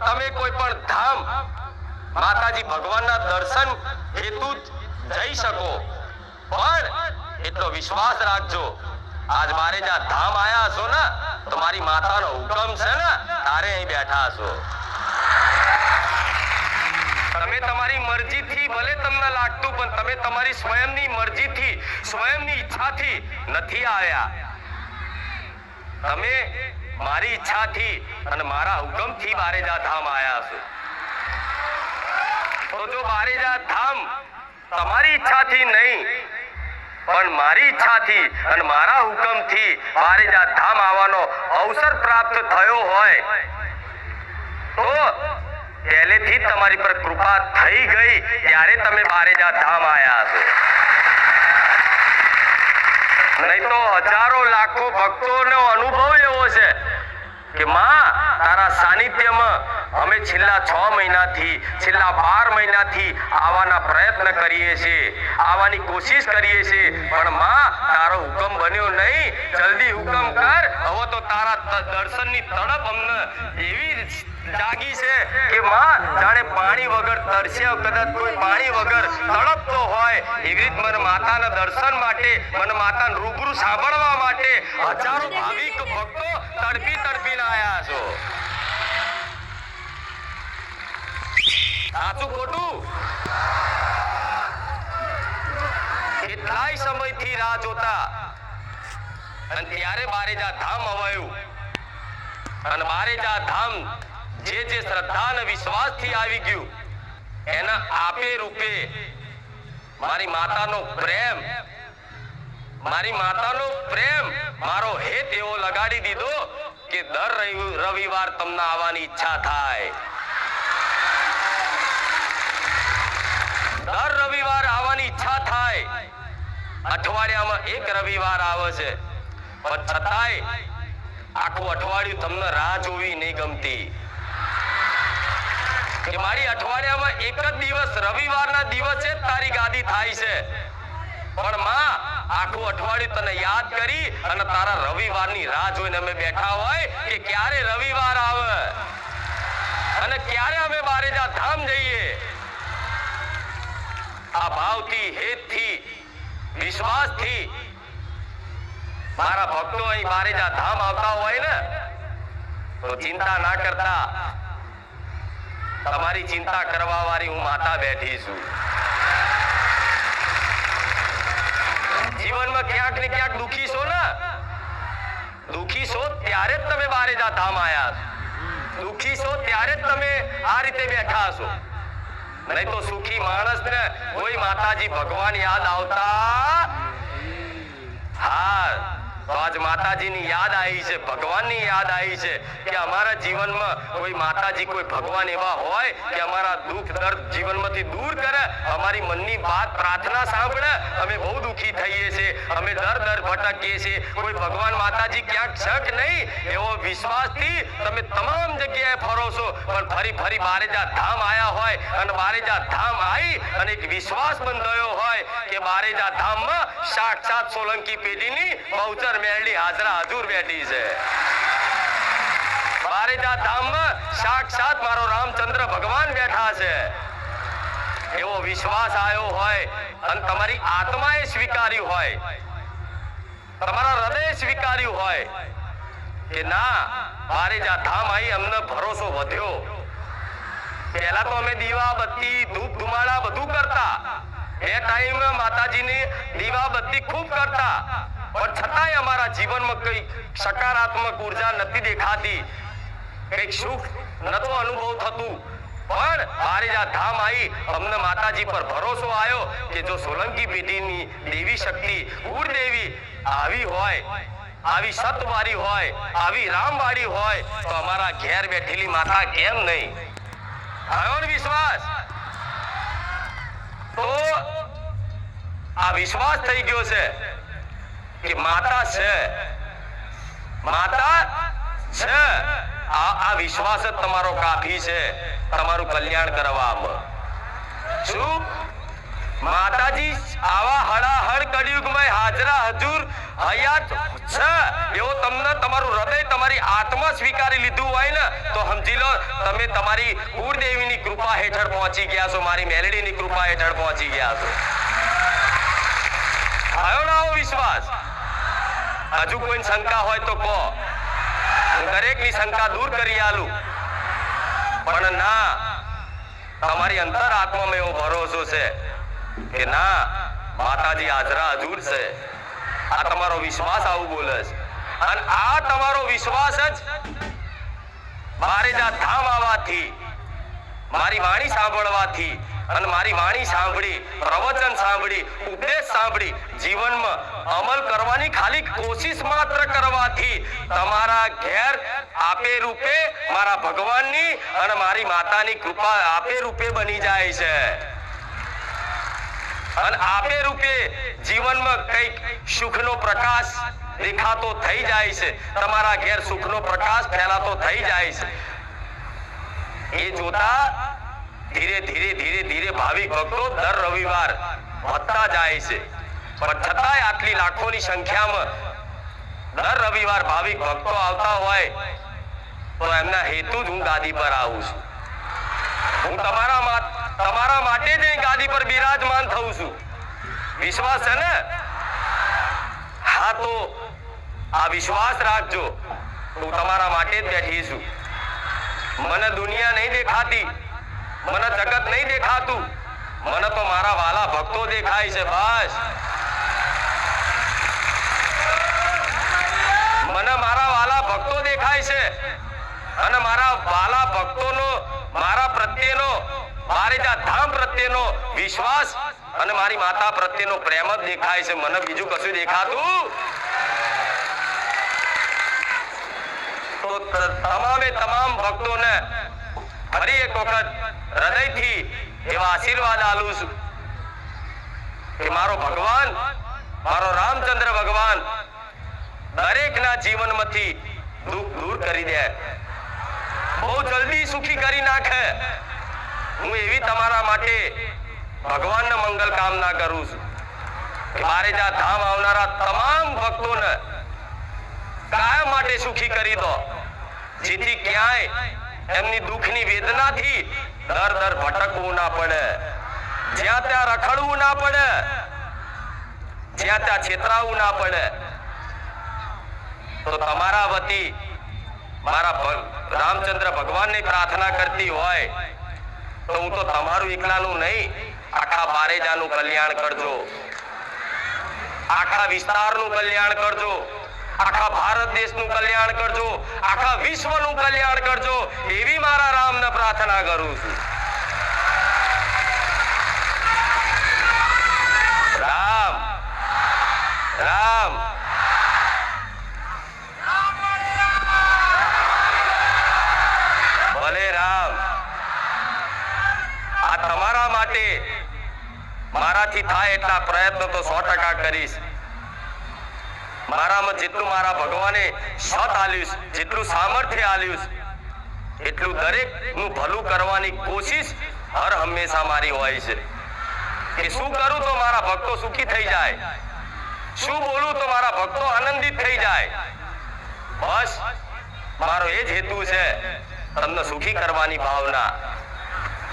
તમે કોઈ પણ ધામ માતાજી ભગવાનના દર્શન હેતુ જઈ શકો. પણ એટલો વિશ્વાસ રાખજો, આજ મારે જ્યાં ધામ આયા હશો ને, તો મારી માતાનો હુકમ છે ને, તારે અહીં બેઠા હશો. તમે તમારી મરજીથી ભલે તમને લાગતું, પણ તમે તમારી સ્વયંની મરજીથી, સ્વયંની ઈચ્છાથી નથી આવ્યા. તમે મારી ઈચ્છાથી અને મારા હુકમથી બારેજા ધામ આવ્યા છું. તો જો બારેજા ધામ તમારી ઈચ્છાથી નહીં, પણ મારી ઈચ્છાથી અને મારા હુકમથી બારેજા ધામ આવવાનો અવસર પ્રાપ્ત થયો હોય, તો પહેલેથી જ તમારી પર કૃપા થઈ ગઈ ત્યારે તમે બારેજા ધામ આવ્યા છો. નહીં તો હજારો લાખો ભક્તોનો અનુભવ એવો છે કે માં, તારા સાનિધ્યમાં અમે છેલ્લા છ મહિનાથી, છેલ્લા બાર મહિનાથી આવવાના પ્રયત્ન કરીએ છીએ, આવવાની કોશિશ કરીએ છીએ. પણ માં, તારો હુકમ બન્યો નહીં. જલ્દી હુકમ કર. હવે તો તારા દર્શનની તડપ અમને એવી જાગી છે કે માં, જાણે પાણી વગર તરસ્યા કદાચ કોઈ પાણી વગર તડપતો હોય એવી રીત મન માતાના દર્શન માટે, મન માતાને રૂબરૂ સાંભળવા માટે હજારો ભાવિક ભક્તો તડપી તડપીને આવ્યા છો. સાચું ખોટું? કેટલાય સમયથી રાહ જોતા. અને ત્યારે બારેજા ધામ અવાયું. અને બારેજા ધામ જે જે શ્રદ્ધા અને વિશ્વાસથી આવી ગયું, એના આપે રૂપે મારી માતાનો પ્રેમ. મારી માતાનો પ્રેમ. મારો હેત એવો લગાડી દીધો કે દર રવિવાર તમને આવવાની ઈચ્છા થાય. દર રવિવાર આવવાની ઈચ્છા થાય. અઠવાડિયામાં એક રવિવાર આવે છે. પણ છતાંય આખું અઠવાડિયું તમને રાહ જોવી નહીં ગમતી. કે મારી અઠવાડિયામાં એક જ દિવસ, રવિવારના દિવસે તારી ગાદી થાય છે. પણ માં, આખું અઠવાડિયું તને યાદ કરી અને તારા રવિવારની રાહ જોઈને અમે બેઠા હોય કે ક્યારે રવિવાર આવે? અને ક્યારે અમે બારેજા ધામ જઈએ? આ ભાવથી, હેતથી, વિશ્વાસથી મારા ભક્તો અહીં બારેજા ધામ આવતા હોય ને, તો ચિંતા ના કરતા તમારી ચિંતા કરવા વાળી હું માતા બેઠી છું. જીવનમાં ક્યાંક ને ક્યાંક દુખી છો ને? દુખી છો ત્યારે જ તમે બારેજા ધામ આયા છો. દુખી છો ત્યારે જ તમે આ રીતે બેઠા છો. નહીં તો સુખી માણસ ને કોઈ માતાજી ભગવાન યાદ આવતા આજ માતાજીની યાદ આવી છે, ભગવાનની યાદ આવી છે કે અમારા જીવનમાં કોઈ માતાજી, કોઈ ભગવાન એવા હોય કે અમારા દુઃખ, દર્દ જીવનમાંથી દૂર કરે, અમારી મનની વાત, પ્રાર્થના સાંભળે, અમે બહુ દુઃખી થઈએ છીએ, અમે દર દર ભટકીએ છીએ. કોઈ ભગવાન માતાજી ક્યાંક છક નહીં, એવો વિશ્વાસથી તમે તમામ જગ્યાએ ફરો છો. પણ ફરી ફરી બારેજા ધામ આયા હોય અને બારેજા ધામ આવી અને એક વિશ્વાસ બંધાયો હોય કે બારેજા ધામમાં સાક્ષાત સોલંકી પેઢીની બહુચર મેળડી હાજરા હજુર બેઠી છે. બારેજા ધામમાં સાક્ષાત મારો રામચંદ્ર ભગવાન બેઠા છે. એવો વિશ્વાસ આવ્યો હોય અને તમારી આત્માએ સ્વીકાર્યું હોય, તમારા હૃદય સ્વીકાર્યું હોય કે ના બારેજા ધામ આવી અમને ભરોસો વધ્યો. પહેલા તો અમે દીવા બત્તી ધૂપ ધુમાડા બધું કરતા. એ ટાઈમ માતાજીની દીવા બત્તી ખૂબ કરતા. પણ છતાંય અમારા જીવનમાં કઈ સકારાત્મક ઊર્જા નથી દેખાતી. કંઈક સુખ નતો અનુભવ થતું. પણ બારેજા ધામ આવી અમને માતાજી પર ભરોસો આવ્યો કે જો સોલંકી પેઢીની દેવી શક્તિ કુળદેવી આવી હોય, આવી સતવારી હોય, આવી રામવાળી હોય, તો અમારા ઘેર બેઠેલી માતા કેમ નહીં? આવ્યો વિશ્વાસ? તો આ વિશ્વાસ થઈ ગયો છે કે માતા છે. માતા છે. આ વિશ્વાસ જ તમારો કાફી છે. તમારું કલ્યાણ કરવામાં શું? માતાજી, આવા હળાહળ કળિયુગમાં હાજરા હજુર હયાત છે. એવો તમને તમારું હૃદય, તમારી આત્મા સ્વીકારી લીધું હોય ને, તો સમજી લો, તમે તમારી કુળદેવીની કૃપા હેઠળ પહોંચી ગયા છો. મારી મેલેડીની કૃપા હેઠળ પહોંચી ગયા છો. આવ્યો ના હો વિશ્વાસ? હજુ કોઈ શંકા હોય તો કહો. દરેકની શંકા દૂર કરી આલું. પણ ના, તમારી અંતર આત્મામાં એવો ભરોસો છે કે ના, માતાજી હાજરા હજુર છે. આ તમારો વિશ્વાસ આવું બોલે છે. અને આ તમારો વિશ્વાસ જ મારે જા ધામ આવવાથી, મારી વાણી સાંભળવાથી અને મારી વાણી સાંભળી, પ્રવચન સાંભળી, ઉપદેશ સાંભળી, જીવનમાં અમલ કરવાની ખાલી કોશિશ માત્ર કરવાથી તમારા ઘેર આપે રૂપે મારા ભગવાનની અને મારી માતાની કૃપા આપે રૂપે બની જાય છે. અને આપે રૂપે જીવનમાં કંઈક સુખનો પ્રકાશ દેખાતો થઈ જાય છે. તમારા ઘેર સુખનો પ્રકાશ ફેલાતો થઈ જાય છે. એ જોતા ધીરે ધીરે ધીરે ધીરે ભાવિક ભક્તો દર રવિવાર વધતા જાય છે. પણ છતાંય આટલી લાખોની સંખ્યામાં દર રવિવાર ભાવિક ભક્તો આવતા હોય તો એમના હેતુ જ હું ગાદી પર આવું છું. હું તમારા તમારા માટે જ ગાદી પર બિરાજમાન થઉં છું. વિશ્વાસ છે ને? હા તો આ વિશ્વાસ રાખજો. હું તમારા માટે જ બેઠી છું. મને દુનિયા નહીં દેખાતી. મને જગત નહીં દેખાતું. મને તો મારા વાલા ભક્તો દેખાય છે, બસ. મને મારા વાલા ભક્તો દેખાય છે અને મારા વાલા ભક્તોનો, મારા પ્રત્યેનો, મારે ધામ પ્રત્યેનો વિશ્વાસ અને મારી માતા પ્રત્યેનો પ્રેમ જ દેખાય છે. મને બીજું કશું દેખાતું તો તમામે તમામ ભક્તોને ફરી એક વખત હૃદયથી એવા આશીર્વાદ આલું છું કે મારો ભગવાન, મારો રામચંદ્ર ભગવાન દરેકના જીવનમાંથી દુઃખ દૂર કરી દે. બહુ જલ્દી સુખી કરી નાખે. હું એવી તમારા માટે ભગવાનને મંગલ કામના કરું છું કે મારે જ્યાં ધામ આવનારા તમામ ભક્તોને કાયમ માટે સુખી કરી દો. જેથી ક્યાંય એમની દુઃખની વેદનાથી દર દર ભટકવું ના પડે. જ્યાં ત્યાં રખડવું ના પડે. જ્યાં ત્યાં છેતરાવું ના પડે. તો તમારા વતી મારા રામચંદ્ર ભગવાનની પ્રાર્થના કરતી હોય, તો હું તો તમારું એકલાનું નહીં, આખા બારેજાનું કલ્યાણ કરજો. આખા વિસ્તારનું કલ્યાણ કરજો. આખા ભારત દેશનું કલ્યાણ કરજો, આખા વિશ્વનું કલ્યાણ કરજો, એવી મારા રામને પ્રાર્થના કરું છું. રામ રામ. ભલે રામ, આ તમારા માટે મારાથી થાય એટલા પ્રયત્નો તો સો ટકા કરીશ. મારામાં જેટલું મારા ભગવાને સત આલ્યું જેટલું સામર્થ્ય આલ્યું એટલું દરેક હું ભલું કરવાની કોશિશ હર હંમેશા મારી હોય છે. કે શું કરું તો મારા ભક્તો સુખી થઈ જાય? શું બોલું તો મારા ભક્તો આનંદિત થઈ જાય? બસ, મારો એ જ હેતુ છે, તમને સુખી કરવાની ભાવના.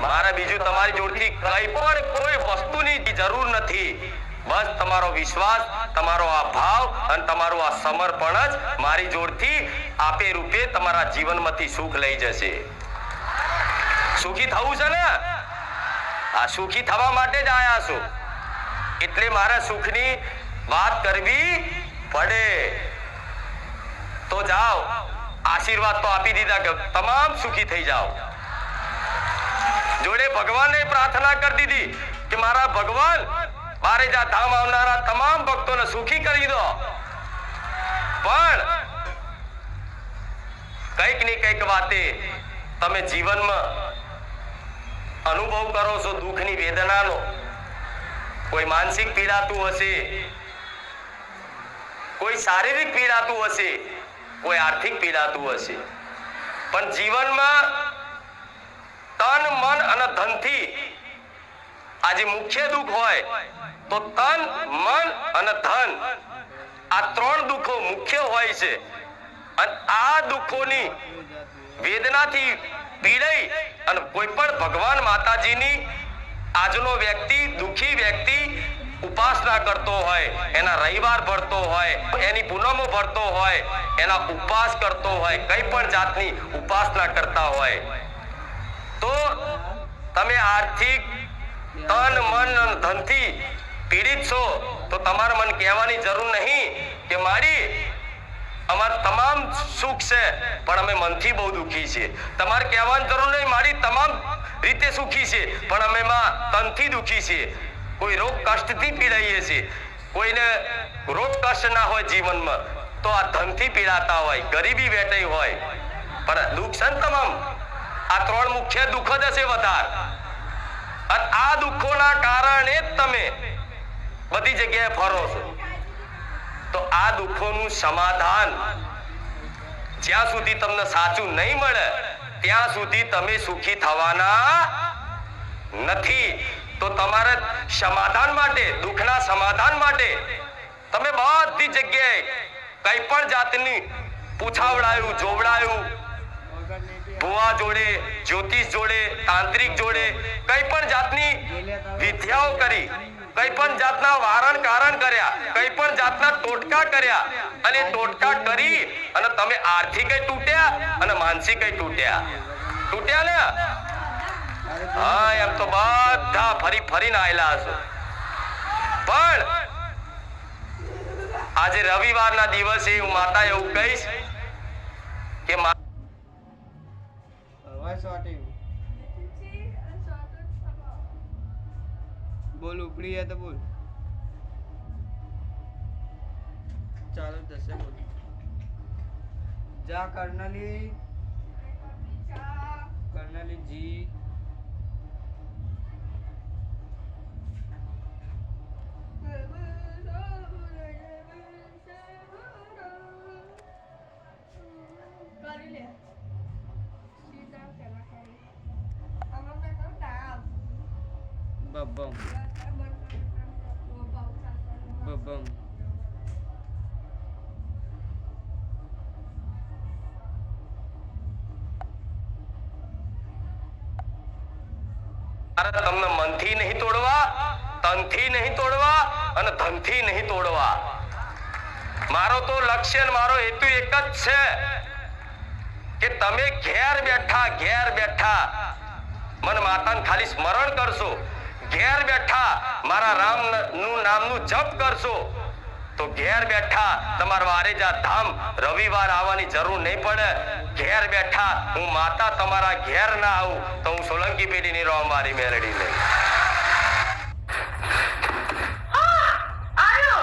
મારે બીજું તમારી જોડથી કઈ પણ કોઈ વસ્તુની જરૂર નથી. બસ તમારો વિશ્વાસ, તમારો આ ભાવ અને તમારું આ સમર્પણ જ મારી જોડથી આપે રૂપે તમારા જીવનમાંથી સુખ લઈ જશે. સુખી થવું છે ને? આ સુખી થવા માટે જ આયા છું. એટલે મારે સુખની વાત કરવી પડે. તો જાઓ, આશીર્વાદ તો આપી દીધા કે તમામ સુખી થઈ જાઓ. જોડે ભગવાનને પ્રાર્થના કરી દીધી કે મારા ભગવાન મારે જ્યાં ધામ આવનારા તમામ ભક્તોને સુખી કરી દો. પણ કંઈકની કંઈક વાતે તમે જીવનમાં અનુભવ કરો છો દુઃખની વેદનાનો. કોઈ માનસિક પીડાતું હશે, કોઈ શારીરિક પીડાતું હશે, કોઈ આર્થિક પીડાતું હશે. પણ જીવનમાં તન, મન અને ધનથી આજે મુખ્ય દુઃખ હોય તો તન, મન અને ધન. આ ત્રણ દુઃખો મુખ્ય હોય છે. અને આ દુઃખોની વેદનાથી પીડાઈ અને કોઈ પણ ભગવાન માતાજીની આજનો વ્યક્તિ, દુખી વ્યક્તિ ઉપાસના કરતો હોય, એના રવિવાર ભરતો હોય, એની પૂનમો ભરતો હોય, એના ઉપવાસ કરતો હોય, કઈ પણ જાતની ઉપાસના કરતા હોય. તો તમે આર્થિક તન, મન અને ધનથી પીડિત છો, તો તમારે મને કહેવાની જરૂર નહીં કે મારી અમાર તમામ સુખ છે, પણ અમે મનથી બહુ દુઃખી છીએ. તમારે કહેવાની જરૂર નહીં, મારી તમામ રીતે સુખી છે પણ અમે માં તનથી દુઃખી છીએ. કોઈ રોગ કષ્ટથી પીડાઈએ છીએ. કોઈને રોગ કષ્ટ ના હોય જીવનમાં, તો આ ધનથી પીડાતા હોય, ગરીબી વેટાઈ હોય. પણ દુઃખ છે ને તમામ? આ ત્રણ મુખ્ય દુઃખ જ હશે વધાર. આ દુઃખોના કારણે જ તમે બધી જગ્યાએ ફરો છો. તો આ દુઃખોનું સમાધાન જ્યાં સુધી તમને સાચું નહીં મળે, ત્યાં સુધી તમે સુખી થવાના નથી. તો તમારે સમાધાન માટે, દુઃખના સમાધાન માટે તમે બધી જગ્યાએ કઈ પણ જાતની પૂછાવડાયું, જોવડાયું. ભુવા જોડે, જ્યોતિષ જોડે, તાંત્રિક જોડે કઈ પણ જાતની વિદ્યાઓ કરી. કઈ પણ જાતના વારણ કારણ કર્યા કઈ પણ જાતના ટોટકા કર્યા. અને ટોટકા કરી અને તમે આર્થિક તૂટ્યા અને માનસિક તૂટ્યા. તૂટ્યા ને? હા, એમ તો બધા ફરી ફરીને આયેલા હશો. પણ આજે રવિવારના દિવસે હું માતા એવું કહીશ કે મા બોલ ઉપડી ગયા તો બોલ. ચાલુ થશે બોલ. જા કર્નલી. કર્નલી જી. બબ્બમ મારે તમને મનથી નહીં તોડવા, તનથી નહીં તોડવા અને ધનથી નહીં તોડવા. મારો તો લક્ષ્ય મારો હેતુ એક જ છે કે તમે ઘેર બેઠા ઘેર બેઠા મન માતાને ખાલી સ્મરણ કરશો. ઘેર બેઠા મારા રામનું નામનું જપ કરશો તો ઘેર બેઠા તમારા વારેજા ધામ રવિવાર આવવાની જરૂર નહીં પડે. ઘેર બેઠા હું માતા તમારા ઘેર ના આવું તો હું સોલંકી પેઢી ની રહો મારી મેરડી લઈ આવ્યો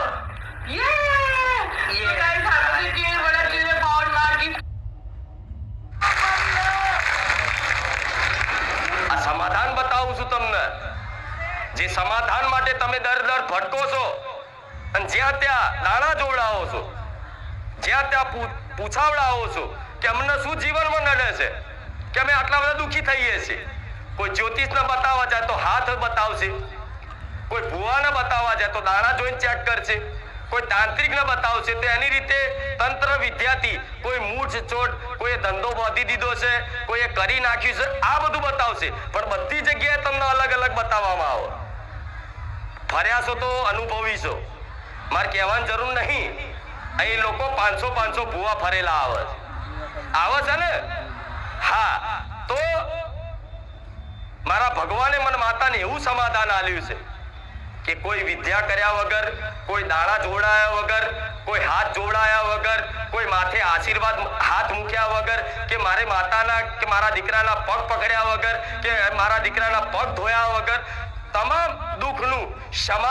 જે સમાધાન માટે તમે દર દર ભટકો છો અને જ્યાં ત્યાં દાણા જોવડાવો છો, જ્યાં ત્યાં પૂછાવડાવો છો કે અમને શું જીવનમાં નડે છે, કે અમે આટલા બધા દુઃખી થઈએ છીએ. કોઈ જ્યોતિષને બતાવવા જાય તો હાથ બતાવશે, કોઈ ભુવાને બતાવવા જાય તો દાણા જોઈને ચેક કરશે, કોઈ તાંત્રિકને બતાવશે તો એની રીતે તંત્ર વિદ્યાથી કોઈ મૂળ ચોટ કોઈ ધંધો બાંધી દીધો છે, કોઈએ કરી નાખ્યું છે, આ બધું બતાવશે. પણ બધી જગ્યાએ તમને અલગ અલગ બતાવવામાં આવે. ફર્યા છો તો અનુભવી છો. મારે કહેવાની જરૂર નહીં. અહીં લોકો પાંચસો પાંચસો ભૂવા ફરેલા આવે છે. આવે છે ને? હા. તો મારા ભગવાને મને માતાને એવું સમાધાન આપ્યું છે કે કોઈ વિદ્યા કર્યા વગર, કોઈ દાણા જોડાયા વગર, કોઈ હાથ જોડાયા વગર, કોઈ માથે આશીર્વાદ હાથ મૂક્યા વગર કે મારે માતાના કે મારા દીકરાના પગ પકડ્યા વગર કે મારા દીકરાના પગ ધોયા વગર, તમામ દુઃખનું ક્ષમા